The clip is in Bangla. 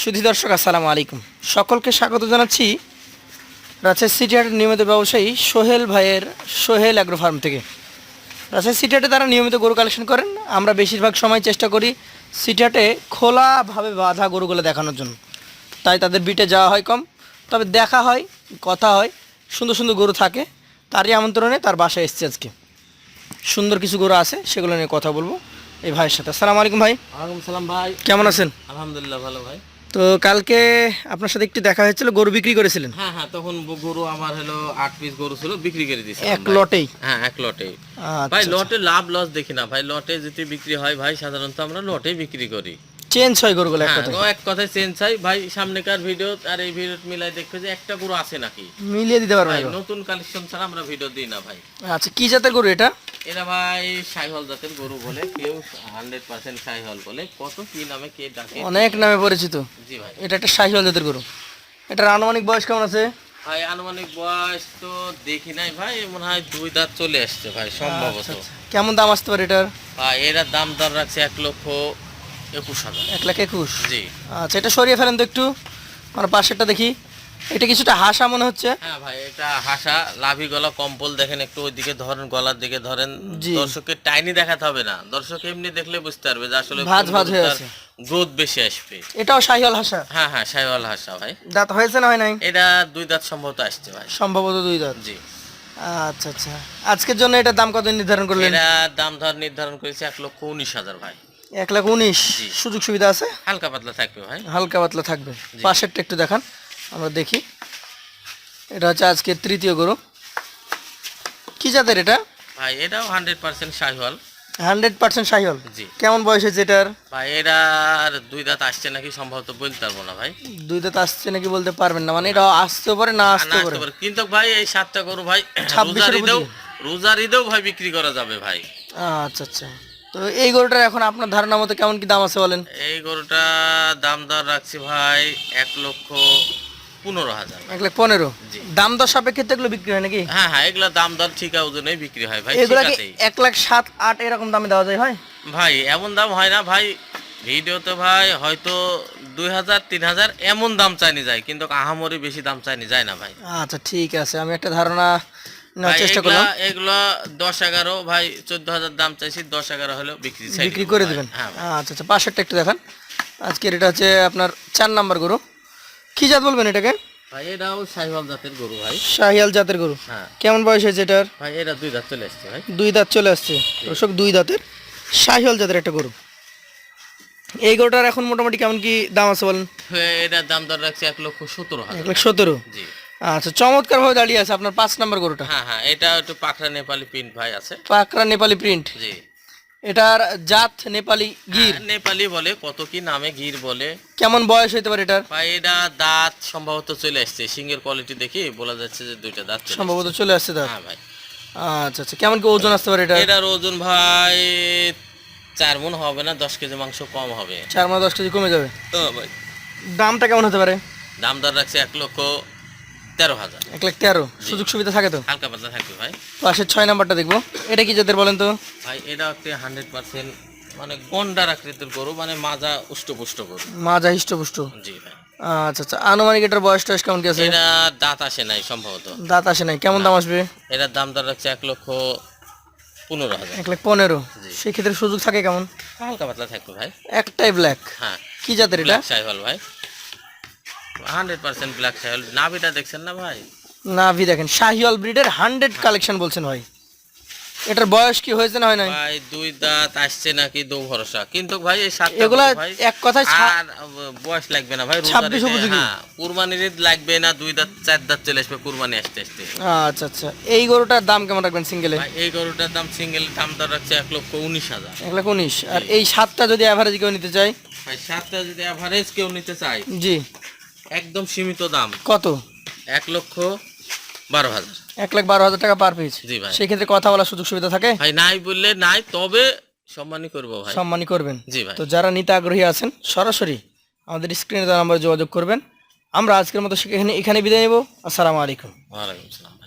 সুধী দর্শক আসসালামু আলাইকুম। সকলকে স্বাগত জানাচ্ছি রাজশাহী সিটি হাটের নিয়মিত ব্যবসায়ী সোহেল ভাইয়ের সোহেল অ্যাগ্রো ফার্ম থেকে। রাজশাহী সিটি হাটে তারা নিয়মিত গরু কালেকশন করেন। আমরা বেশিরভাগ সময় চেষ্টা করি সিটি হাটে খোলাভাবে বাঁধা গরুগুলো দেখানোর জন্য। তাই তাদের বিটে যাওয়া হয় কম তবে দেখা হয় কথা হয় সুন্দর সুন্দর গরু থাকে। তারই আমন্ত্রণে তার বাসায় এসছে আজকে। সুন্দর কিছু গরু আছে সেগুলো নিয়ে কথা বলব। এই ভাইয়ের সাথে। আসসালামু আলাইকুম ভাই। ওয়ালাইকুম সালাম ভাই। কেমন আছেন? আলহামদুলিল্লাহ ভালো ভাই। তো কালকে আপনার সাথে একটু দেখা হয়েছিল গরু বিক্রি করেছিলেন? হ্যাঁ হ্যাঁ তখন গরু আমার হলো আট পিস গরু ছিল বিক্রি করে দিয়েছি এক লটেই? হ্যাঁ এক লটে আচ্ছা, ভাই লটে লাভ লস দেখি না ভাই লটে যদি বিক্রি হয় ভাই সাধারণত আমরা লটে বিক্রি করি। চেঞ্জ হয় গরুগুলো এক হ্যাঁ কথায়। এক কথায় চেঞ্জ হয়। ভাই সামনেকার ভিডিও আর এই ভিডিও মিলাই দেখবে যে একটা গরু আছে নাকি। মিলিয়ে দিতে পারবেন ভাই নতুন কালেকশন ছাড়া আমরা ভিডিও দিই না ভাই। আচ্ছা কি জাতের গরু এটা? এরা ভাই সাইহল জাতের গরু বলে কেউ হান্ড্রেড পার্সেন্ট সাইহল বলে। কত কি নামে কে ডাকে? অনেক নামে পরিচিত। জি ভাই। এটা একটা শাহিওয়াল জাতের গরু। এটার আনুমানিক বয়স কেমন আছে? ভাই আনুমানিক বয়স তো দেখি নাই ভাই মনে হয় দুই দাঁত চলে আসছে ভাই সম্ভবত। আচ্ছা, কেমন দাম আসতে পারে এটার? ভাই এরা দাম দর রাখছে এক লক্ষ একুশ হাজার। এক লাখ একুশ? জি। আচ্ছা এটা সরিয়ে ফেলেন তো একটু। আমার পাশেরটা দেখি। এটা কিছুটা হাসা মনে হচ্ছে? হ্যাঁ ভাই এটা হাসা। লাভি গলা কম্পল দেখেন একটু ওইদিকে ধরেন গলার দিকে ধরেন। জি। দর্শকের টাইনি দেখাতে হবে না। দর্শক এমনি দেখলে বুঝতে পারবে যে আসলে ভাঁজ ভাঁজ হয়ে আছে। গ্রোথ বেশি আসবে। এটাও শাহিওয়াল হাসা? হ্যাঁ হ্যাঁ সাইওয়াল হাসা ভাই। দাঁত হয়েছে না হয় নাই? এটা দুই দাঁত সম্ভবত আসছে ভাই। সম্ভবত দুই দাঁত। জি। আচ্ছা আচ্ছা। আজকের জন্য এটা দাম কত নির্ধারণ করলেন? এরা দাম ধর নির্ধারণ করেছে এক লক্ষ উনিশ হাজার ভাই। এক লাখ উনিশ? সুযোগ সুবিধা আছে? হালকা পাতলা থাকবে ভাই। হালকা পাতলা থাকবে। পাশেরটা একটু দেখান। আমরা দেখি। এটা হচ্ছে আজকে তৃতীয় গরু। কি জাতের এটা? ভাই এটাও hundred percent Sahiwal hundred percent Sahiwal? জি। কেমন বয়স হয়েছে এটার? ভাই এরা আর দুই দাঁত আসছে নাকি সম্ভবত বলতে পারব না ভাই। দুই দাঁত আসছে নাকি বলতে পারবেন না মানে এটা আসতেও পারে না আসতে পারে। কিন্তু ভাই এই সাতটা গরু ভাই 26 রোজার ঈদেও? রোজার ঈদেও ভাই বিক্রি করা যাবে ভাই। আচ্ছা আচ্ছা। তো এই গরুটার এখন আপনার ধারণা মতো কেমন কি দাম আছে বলেন? এই গরুটা দাম দর রাখছি ভাই এক লক্ষ পনেরো হাজার। এক লাখ পনেরো? দাম দর সাপেক্ষে তো এগুলো বিক্রি হয় নাকি? হ্যাঁ হ্যাঁ এগুলো দাম দর ঠিক ওজনেই বিক্রি হয় ভাই এগুলা এক লাখ সাত আট এরকম দামে দেওয়া যায় হয়? ভাই এমন দাম হয় না ভাই ভিডিওতে ভাই হয়তো দুই হাজার তিন হাজার এমন দাম চাইনি যায় কিন্তু আহামরি বেশি দাম চাইনি যায় না ভাই। আচ্ছা ঠিক আছে আমি একটা ধারণা চেষ্টা করলাম। এগুলা দশ এগারো ভাই চোদ্দ হাজার দাম চাইছি দশ এগারো বিক্রি বিক্রি করে দেবেন? হ্যাঁ আচ্ছা আচ্ছা একটু দেখান। আজকের এটা হচ্ছে আপনার চার নাম্বার গরু। কি জাত বলবেন এটাকে? ভাই এটাও সাইওয়াল জাতের গরু ভাই। শাহিয়াল জাতের গরু? হ্যাঁ। কেমন বয়স হয়েছে এটার? ভাই এটা দুই দাঁত চলে আসছে ভাই। দুই দাঁত চলে আসছে। দর্শক দুই দাঁতের শাহিয়াল জাতের একটা গরু। এই গরুটার এখন মোটামুটি কেমন কি দাম আছে বলেন? হ্যাঁ, এটার দাম দর রাখছে এক লক্ষ সতেরো এক হাজার লাখ সতেরো? জি। আচ্ছা চমৎকার ভাবে দাঁড়িয়ে আছে আপনার পাঁচ নাম্বার গরুটা। হ্যাঁ হ্যাঁ এটা একটু পাখরা নেপালি প্রিন্ট ভাই আছে। পাকড়া নেপালি প্রিন্ট জি। এটার জাত নেপালি গির। হ্যাঁ, নেপালি বলে কত কি নামে গির বলে। কেমন বয়স হইতে পারে এটার? এটা দাঁত সম্ভবত চলে আসছে। সিংহের কোয়ালিটি দেখি বলা যাচ্ছে যে দুইটা দাঁত সম্ভবত চলে আসছে তার হ্যাঁ ভাই। আচ্ছা আচ্ছা কেমন কি ওজন আসতে পারে এটা এটার ওজন ভাই চার মন হবে না দশ কেজি মাংস কম হবে। চার মাস দশ কেজি কমে যাবে। ও ভাই। দামটা কেমন হতে পারে? দাম দর রাখছে এক লক্ষ তেরো হাজার। এক লাখ তেরো। সুযোগ সুবিধা থাকে তো? হালকা পাতলা থাকবে ভাই। পাশের ছয় নাম্বারটা দেখব। এটা কি জাতের বলেন তো? ভাই এটা হান্ড্রেড পার্সেন্ট মানে গন্ডার আকৃতির গরু মানে মাজা উষ্টপুষ্ট গরু। মাজা হিষ্টপুষ্ট জি ভাই। আচ্ছা আচ্ছা। আনুমানিক এটার বয়স টয়স কেমন আছে? এটা দাঁত আসে নাই সম্ভবত। দাঁত আসে নাই। কেমন দাম আসবে? এটার দাম দর রাখছে এক লক্ষ পনেরো হাজার। এক লাখ পনেরো। সেক্ষেত্রে সুযোগ থাকে কেমন? হালকা পাতলা থাকবে ভাই। একটাই ব্ল্যাক হ্যাঁ। কি জাতের এটা? সাইহল ভাই। হান্ড্রেড পার্সেন্ট ব্ল্যাক সাইহল নাভিটা দেখছেন না ভাই? নাভি দেখেন শাহিওয়াল ব্রিডের হান্ড্রেড কালেকশন বলছেন ভাই। এটার বয়স কি হয়েছে না হয় নাই? ভাই দুই দাঁত আসছে নাকি দু ভরসা। কিন্তু ভাই এই সাতটা এগুলা এক কথায় আর বয়স লাগবে না ভাই রোজার 26 উপযোগী। হ্যাঁ কুরবানির ঈদ লাগবে না দুই দাঁত চার দাঁত চলে আসবে কুরবানি আসতে আসতে। আচ্ছা আচ্ছা। এই গরুটার দাম কেমন রাখবেন সিঙ্গেলে ভাই এই গরুটার দাম সিঙ্গেল দাম দর রাখছে এক লক্ষ উনিশ হাজার। এক লাখ উনিশ। আর এই সাতটা যদি অ্যাভারেজ কেউ নিতে চায়? ভাই সাতটা যদি অ্যাভারেজ কেউ নিতে চায় জি। একদম সীমিত দাম। কত? এক লক্ষ বারো হাজার। এক লাখ বারো হাজার টাকা পার পেয়েছি জি ভাই। সেক্ষেত্রে কথা বলার সুযোগ সুবিধা থাকে? ভাই নাই বললে নাই তবে সম্মানই করব ভাই। সম্মানই করবেন। জি ভাই। তো যারা নিতে আগ্রহী আছেন সরাসরি আমাদের স্ক্রিনে দেওয়া নাম্বারে যোগাযোগ করবেন। আমরা আজকের মতো সেখানে এখানে বিদায় নেব। আসসালামু আলাইকুম। ওয়ালাইকুম সালাম